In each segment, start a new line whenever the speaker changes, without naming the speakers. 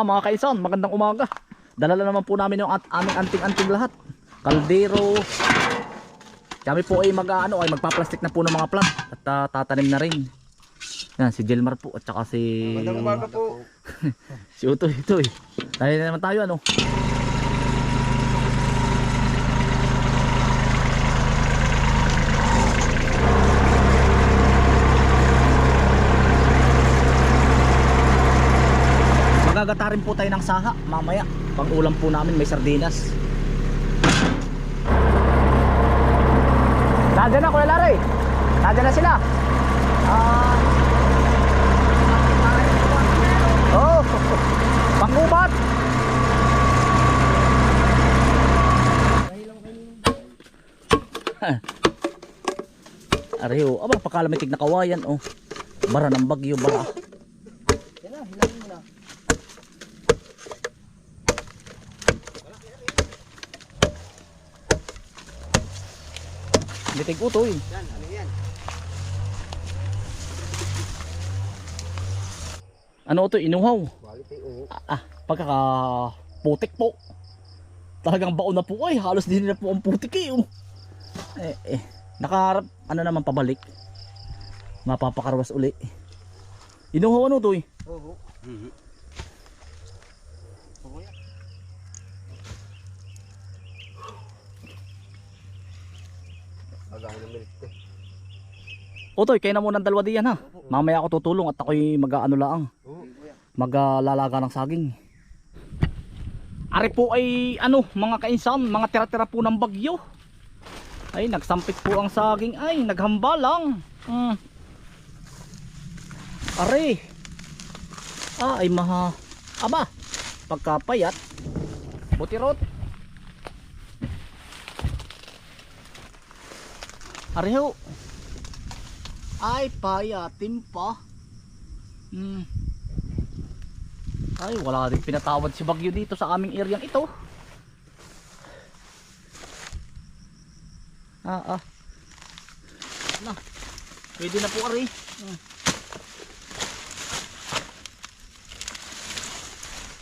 Ah, mga kaisan, magandang umaga. Dalala naman po namin yung at aming anting-anting lahat. Kaldero. Kami po ay mag ano, ay magpa-plastic na po ng mga plant at ah, tatanim na rin. Yan, si Jelmar po at saka si
Magandang umaga po.
si Utoy, Utoy. Tayo na naman tayo ano. Magagata rin po tayo ng saha mamaya. Pang ulam po namin may sardinas. Nandiyan na Kuya Larry. Nandiyan na sila. Ah. Oh. Pangubat. Ariho, aba pakalamitig na kawayan oh. Bara ng bagyo bara. Mitig utoy.
Yan, ano yan?
Ano ito? Inuhaw.
O.
Ah, pagkaka putik po. Talagang baon na po ay halos din na po ang putik eh. oh. Eh, eh. Nakaharap, ano naman pabalik. Mapapakarwas uli. Inuhaw ano to eh?
Oo. Oo Agahan ng milk te.
Otoy, kayo na muna ng dalawa diyan ha. Mamaya ako tutulong at ako'y mag-ano lang.
Oo.
Maglalaga ng saging. Ari po ay ano, mga kainsan, mga tira-tira po ng bagyo. Ay, nagsampit po ang saging. Ay, naghamba lang. Mm. Ari. Ah, ay maha. Aba, pagkapayat. Butirot. Ari ho. Ay, payatin pa. Hmm. Ay, wala din pinatawad si Bagyo dito sa aming areang ito. Ah, ah. Na. Pwede na po ari. Hmm.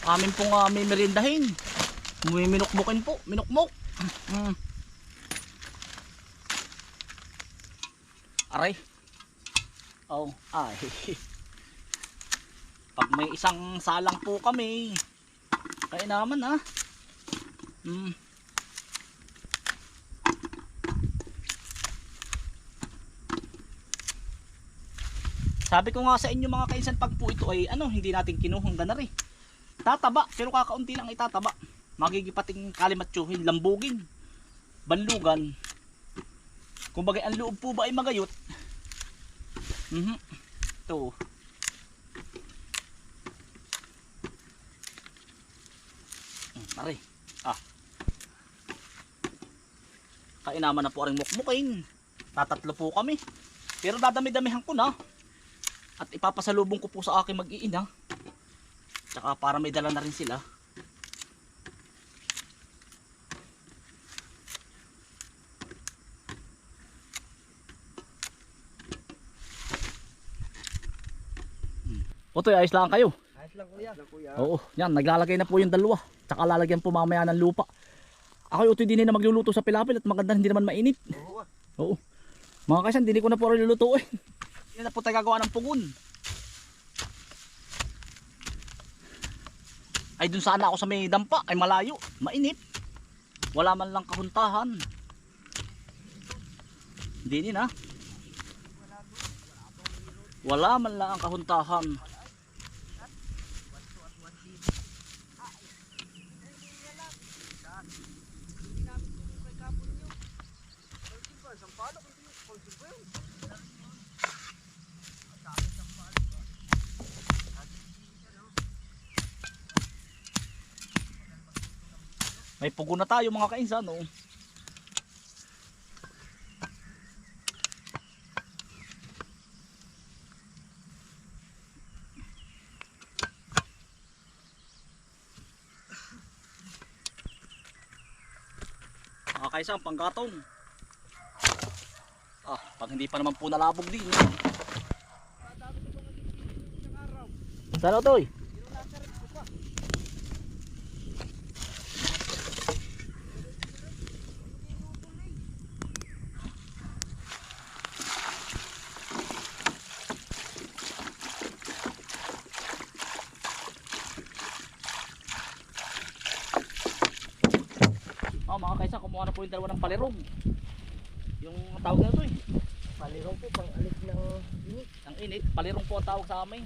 Amin pong uh, may merindahin. May minukmukin po. Minukmok. Hmm. Aray. Oh, ay. Pag may isang salang po kami, kaya naman ah. Hmm. Sabi ko nga sa inyo mga kainsan pag po ito ay ano, hindi natin kinuhang ganari. Tataba, pero kakaunti lang itataba. Magigipating kalimatsuhin, lambugin, banlugan. Kumbaga ang loob po ba ay magayot? Mhm. Ito. Pare. Ah. Kainaman na po ang mukmukin. Tatatlo po kami. Pero dadami-damihan ko na. At ipapasalubong ko po sa aking mag-iina. Tsaka para may dala na rin sila. Otoy, ayos lang kayo.
Ayos lang kuya. Ayos lang kuya.
Oo, yan, naglalagay na po yung dalawa. Tsaka lalagyan po mamaya ng lupa. Ako utoy din na magluluto sa pilapil at maganda hindi naman mainit.
Oo. ah.
Oo. Mga kasan, hindi ko na po rin lulutuin. Hindi na po tayo gagawa ng pugon. Ay dun sana ako sa may dampa, ay malayo, mainit. Wala man lang kahuntahan. Hindi din ha. Wala man lang ang kahuntahan. May pugo na tayo mga kainsan, no? Mga kainsan, panggatong. Ah, pag hindi pa naman po nalabog din. Saan ito eh? Oh, mga kaisa, kumuha na po yung dalawa ng palirong. Yung tawag na ito eh.
Palirong po pang alit ng init.
Ang init, palirong po ang tawag sa amin.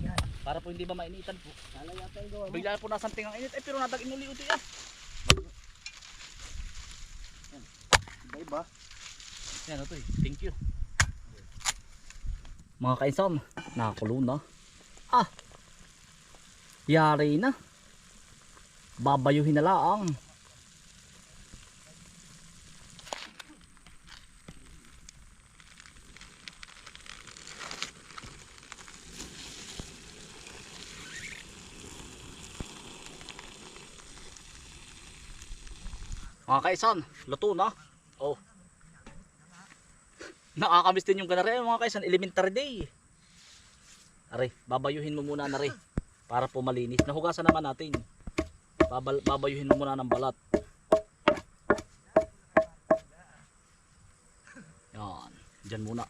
Yan.
Para po hindi ba mainitan po.
Sana yata yung gawa mo.
Bigla po nasanting ang init. Eh pero nadagin uli uti ah.
Iba iba.
Yan ito eh. Thank you. Mga kainsan, nakakulo na. Ah! Yari na. Babayuhin na lang. Mga kaisan, luto na. Oh. Nakakamiss din yung ganare mga kaisan, elementary day. Are, babayuhin mo muna na re para po malinis. Nahugasan naman natin. Babal, babayuhin mo muna ng balat. Yan, dyan muna.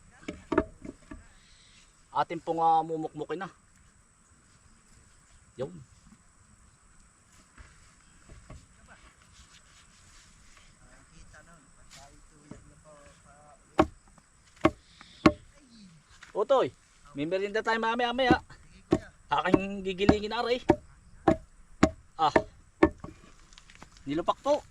Atin pong uh, mumukmukin na. Yun. Utoy, may merienda tayo mamaya mamaya. Aking gigilingin rin. Ah. Nilupak po.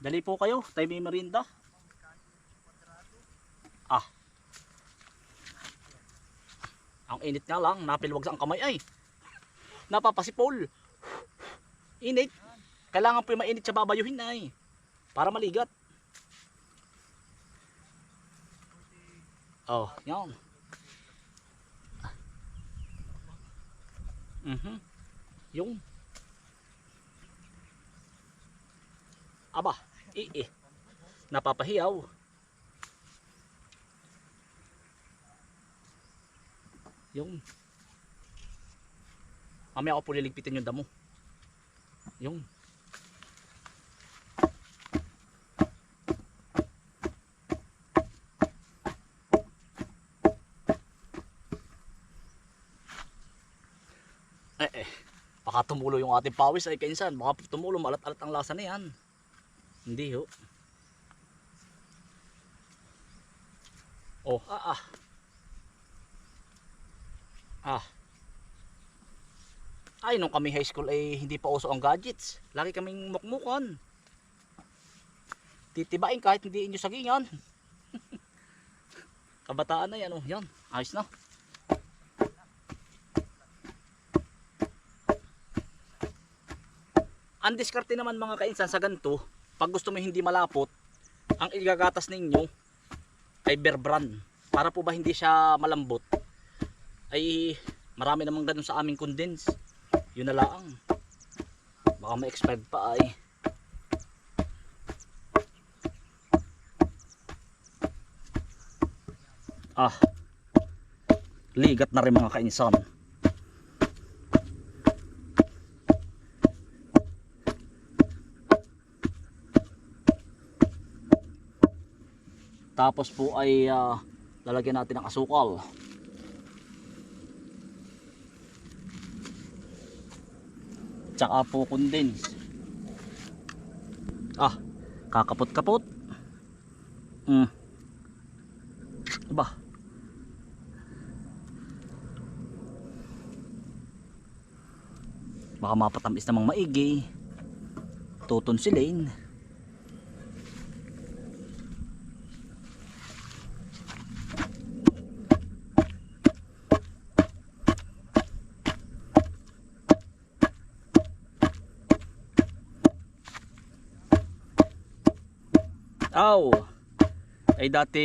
Dali po kayo, tayo may merienda. Ah. Ang init nga lang, napilwag sa ang kamay ay. Napapasipol. Init. Kailangan po yung mainit sa babayuhin na eh. Para maligat. Oh, yan. Mhm. Yung. Aba, i eh. Napapahiyaw. Yung. Mamaya ako po liligpitin yung damo. Yung. Eh eh. Baka tumulo yung ating pawis ay kainsan. Baka tumulo malat-alat ang lasa na yan. Hindi ho. Oh, ah ah. Ah. Ay, nung kami high school ay hindi pa uso ang gadgets. Lagi kaming mukmukan. Titibain kahit hindi inyo sagingan. Kabataan na yan oh. Yan, ayos na. Ang diskarte naman mga kainsan sa ganito, pag gusto mo hindi malapot, ang igagatas ninyo ay bear brand. Para po ba hindi siya malambot, ay marami namang ganun sa aming condense. Yun na lang. Baka ma-expired pa ay. Ah. Ligat na rin mga kainsan. Tapos po ay ah, lalagyan natin ng asukal. Tsaka po condense. Ah, kakapot-kapot. Hmm. Aba. Baka mapatamis namang maigi. Tutunsilin. Aw. Ay dati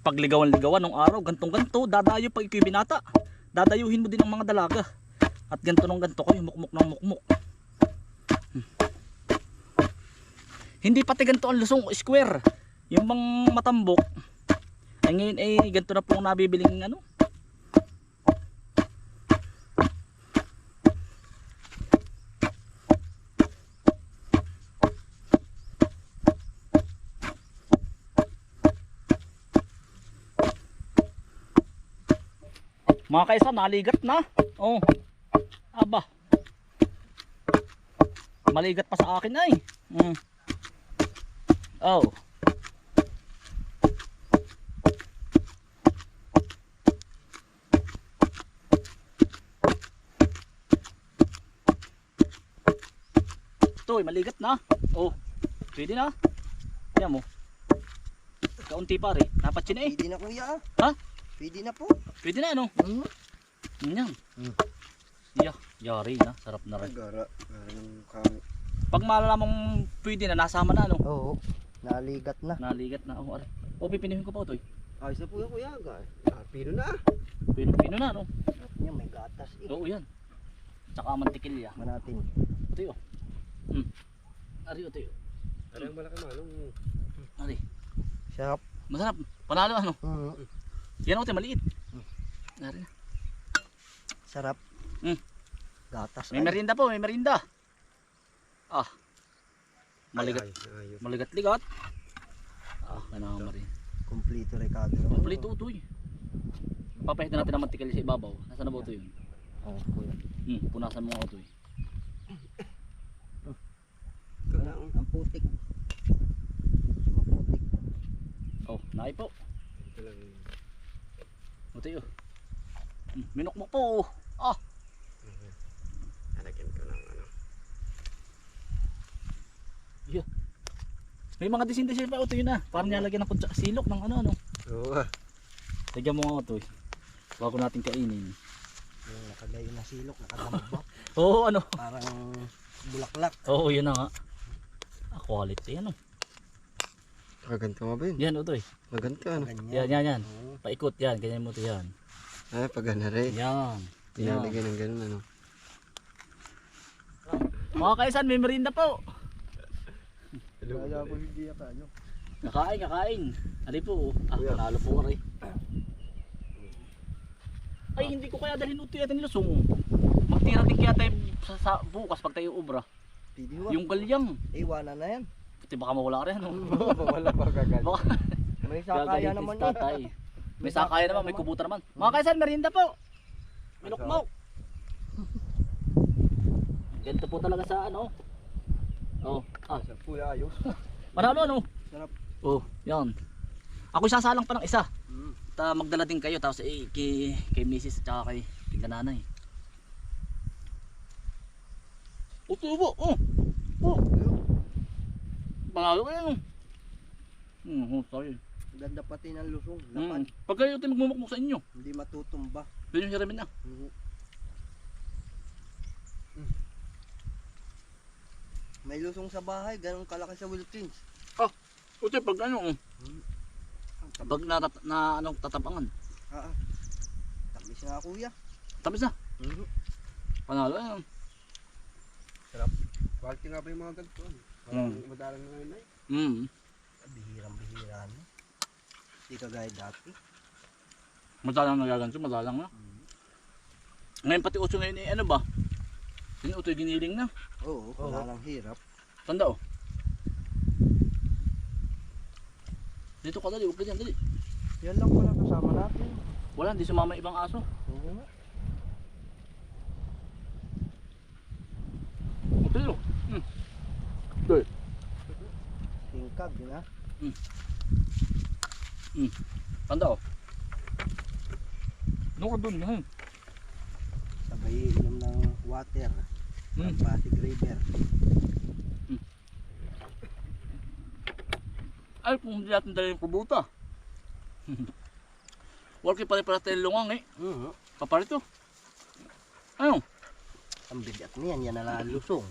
pagligawan-ligawan nung araw, gantong ganto, dadayo pag ikaw binata. Dadayuhin mo din ang mga dalaga. At ganto nung ganto kayo, mukmuk ng mukmuk. Hmm. Hindi pati ganto ang lusong square. Yung bang matambok. Ay ngayon ay ganto na po ang nabibiling ano. Mga kaisa, naligat na. Oh. Aba. Maligat pa sa akin ay. Mm. Oh. Ito, maligat na. Oh. Pwede na. Yan mo. Kaunti pare. Dapat yun eh.
Pwede na kuya.
Ha?
Pwede na po.
Pwede na ano?
Hmm.
Yan.
Hmm.
Yeah, yari na. Sarap na rin.
Gara. Parang kang...
Pag malalamang pwede na, nasama na ano.
Oo. Naligat na.
Naligat na. Oh, aray. O, pipinihin ko pa ito eh.
Ayos na po yan kuya. Ah, pino na.
Pino, pino na, no?
Yan may gatas eh.
Oo, yan. Tsaka mantikilya.
Ba natin.
Ito yun. Hmm. Ari, ito yun.
Parang malaki manong.
Ari.
Sarap.
Masarap. Panalo ano.
Hmm.
Yan ito, maliit. Ari na.
Sarap.
Hmm.
Gatas.
May
ay.
merinda po, may merinda. Ah. Maligat. Maligat-ligat. Ah, kailangan marin.
Kompleto Ricardo.
Kompleto ito eh. Papahitin natin ang mantikilya sa ibabaw. Nasaan na ba ito yun?
Oo, kuya.
Hmm, punasan mo nga ito eh.
Ito na. oh.
Ang putik.
Oh, naay po.
Ito lang.
Ito yun. Minukmok po. Ah,
Alagyan ko ng ano.
may mga disin-disin pa ito yun ah. Parang nilalagyan ng kutsa- silok ng ano ano.
Oo.
Lagyan mo nga ito eh. Bago natin kainin.
Yung nakagayo na silok. Nakadamag ba?
Oo, ano.
Parang bulaklak.
Oo, yun na nga. Ah, quality ano.
Maganto nga ba yun?
Yan ito eh.
Maganto ano?
Yan,
Ganyan.
yan, yan. Paikot yan. Ganyan mo ito yan.
Ay, pag ano rin.
Yan.
Tinalagyan ng ganun ano.
Mga kaisan, may merinda po.
Hello.
hindi tayo.
Kakain, kakain. Ari po. Ah,
Kuya.
panalo po aray. Ay, hindi ko kaya dalhin ito yatin lusong. Magtira din kaya tayo sa, sa bukas pag tayo ubra.
Pwede wa.
Yung galyang.
Iwanan na yan.
Pati baka mawala ka rin. Ano?
Wala pa kagal.
Baka
May sakaya naman yan.
May sakaya naman, may kubuta naman. Mga kaisan, merinda po. Minukmok. Ganito po talaga sa ano. Oh, ah,
Sa puya ayos.
Manalo ano?
Sarap.
Oh, yan. Ako sasalang pa ng isa.
Mm.
Ta magdala din kayo tapos eh, kay kay Mrs. at kay kay nanay. Po. Oh. Oh. Panalo kayo. Hmm, oh, sorry.
Ganda pati ng lusong.
Hmm.
Lapad.
Pag kayo tayo magmumukmuk sa inyo,
Hindi matutumba.
yun yung hiramin na.
Mhm. May lusong sa bahay, ganun kalaki sa Wilkins.
Ito pag ano, oh,
Ang tamis.
pag na, na ano tatapangan.
Ah, ah. Tamis nga kuya.
Tapos na.
Mhm.
Panalo yan.
Quality nga ba yung mga ganito? ano?
Hmm.
Parang madalang na ngayon ay.
Hmm.
Bihirang bihira na. Hindi kagaya dati.
Madalang nagaganto, madalang na. Ngayon pati uso ngayon eh, ano ba? Yung uto'y giniling na.
Oo,
Oo.
wala lang hirap.
Tanda oh. Dito ka dali, huwag ka dyan, dali.
Yan lang pala kasama natin.
Wala, hindi sumama ibang aso.
Oo nga.
Ito yun. Hmm. Dali.
Tingkag, yun ha.
Tanda oh. Ano ka dun? Hmm.
Sabay inom ng water.
Hmm.
Ng Pasig River.
Ay, kung hindi natin dali yung kubuta. Walki pala pala tayo lungang eh.
Mhm.
Kaparito. Ano?
Ang bigat niyan, yan na lusong.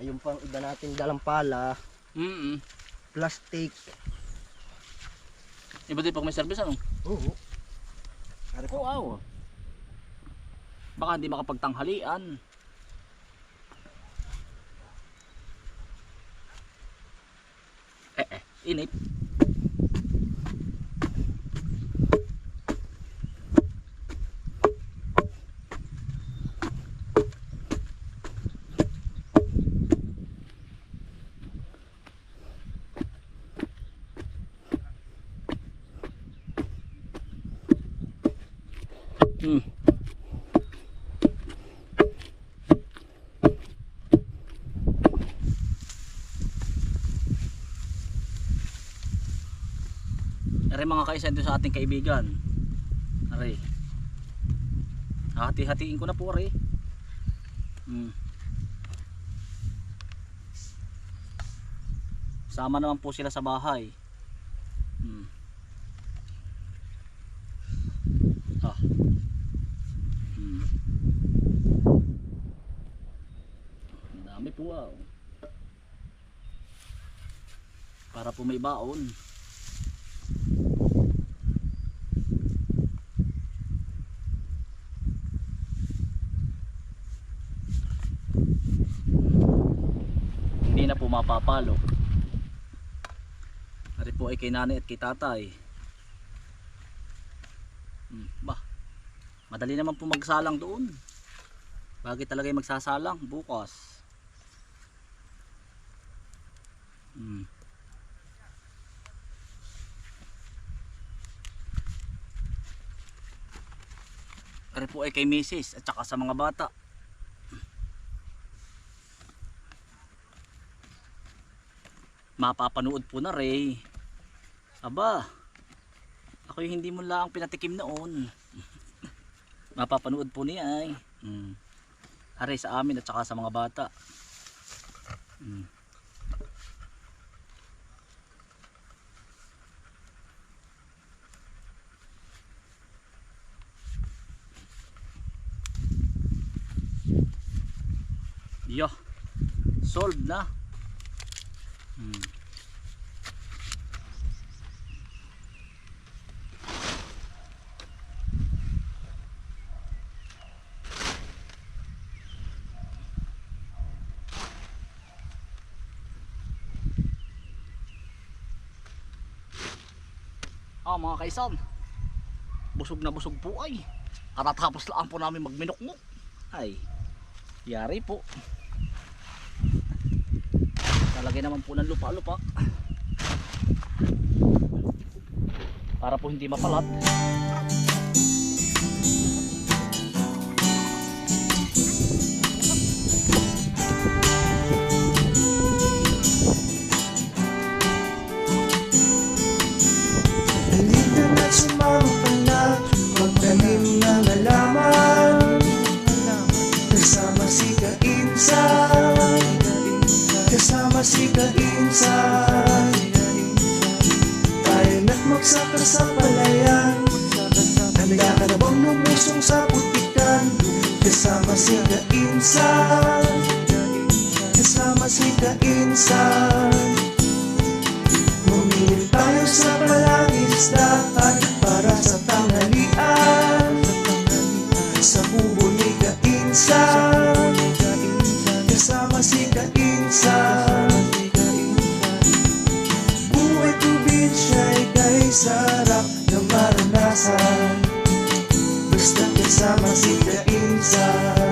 Ayun pang iba natin dalang pala,
Mm -mm.
plastic.
Iba din pag may service ano?
Oo. Ari
Oo, aw. Baka hindi makapagtanghalian. Eh eh, init. Hmm. Aray mga kaisan sa ating kaibigan. Aray. Hati-hatiin ko na po aray. Hmm. Sama naman po sila sa bahay. Ah. Para po may baon. Hindi na po mapapalo. Ari po ay kay nanay at kay tatay. Hmm, ba, madali naman po magsalang doon. Bagay talaga yung magsasalang bukas. Hmm. Po ay kay Mrs. at saka sa mga bata. Mapapanood po na Ray. Aba, ako yung hindi mo lang pinatikim noon. Mapapanood po niya ay. Hmm. Hari sa amin at saka sa mga bata. Hmm. Yo, solved na. Hmm. Ah mga kaisan. Busog na busog po ay. Katatapos lang po namin magminoknok Ay Yari po Talagay naman po ng lupa-lupa. Para po hindi mapalat
kitain sa Tayo nagmagsaka sa palayan. Handa ka na bang lumusong sa putikan Kasama si Kainsan. Kasama si Kainsan. Humingi tayo sa palangis dapat Para sa tanghalian. Sa kubo ni Kainsan. sarap na maranasan. Basta kasama si Kainsan.